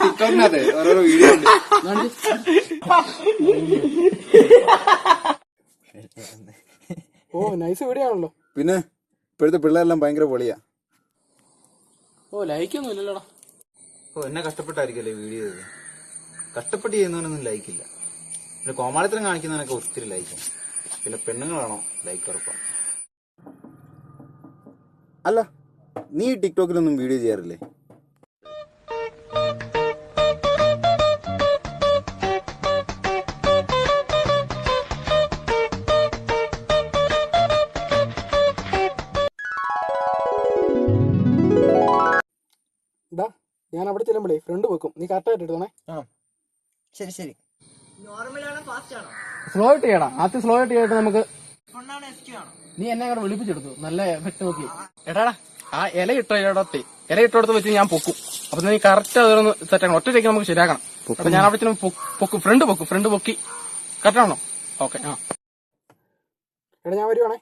ടിക്ടോക്കിനകത്ത് ഓരോരോ വീഡിയോ ഉണ്ട് ഓ nice video ആണല്ലോ പിന്നെ ഇപ്പോഴത്തെ പിള്ളേരെല്ലാം ഭയങ്കര പൊളിയാ. ഓ ലൈക്കൊന്നും ഇല്ലല്ലോടാ. ഓ എന്നെ കഷ്ടപ്പെട്ടായിരിക്കല്ലേ വീഡിയോ കഷ്ടപ്പെട്ട് ചെയ്യുന്നവനൊന്നും ലൈക്കില്ല പിന്നെ കോമാളിത്തരം കാണിക്കുന്നതിനൊക്കെ ഒത്തിരി ലൈക്കും പിന്നെ പെണ്ണുങ്ങളാണോ ലൈക്ക് ഉറപ്പാണ് അല്ല നീ ടിക്ടോക്കിലൊന്നും വീഡിയോ ചെയ്യാറില്ലേ? ഞാൻ അവിടെ ചെല്ലുമ്പോഴേ ഫ്രണ്ട് വെക്കും. നീ കറക്റ്റ് ആയിട്ട് എടുത്തോണേ. ശരി ശരി. സ്ലോ ആയിട്ട് ചെയ്യടാ ആദ്യം സ്ലോ ആയിട്ട് ചെയ്തിട്ട് നമുക്ക് നീ എന്നെ അങ്ങോട്ട് വിളിപ്പിച്ചെടുത്തു. നല്ല എഫക്ട് നോക്കി. എടാടാ ആ ഇല ഇട്ടോടത്തെ ഇല ഇട്ടോടത്ത് വെച്ച് ഞാൻ പൊക്കും. അപ്പൊ നീ കറക്റ്റ് അതൊന്ന് സെറ്റ് ഒറ്റയ്ക്ക് ഒറ്റ നമുക്ക് ശരിയാക്കണം. അപ്പൊ ഞാൻ അവിടെ ചെന്ന് പൊക്കും. ഫ്രണ്ട് പൊക്കും. ഫ്രണ്ട് പൊക്കി. കറക്റ്റ് ആണോ ഓക്കെ ആ. എടാ ഞാൻ വരുവാണേ.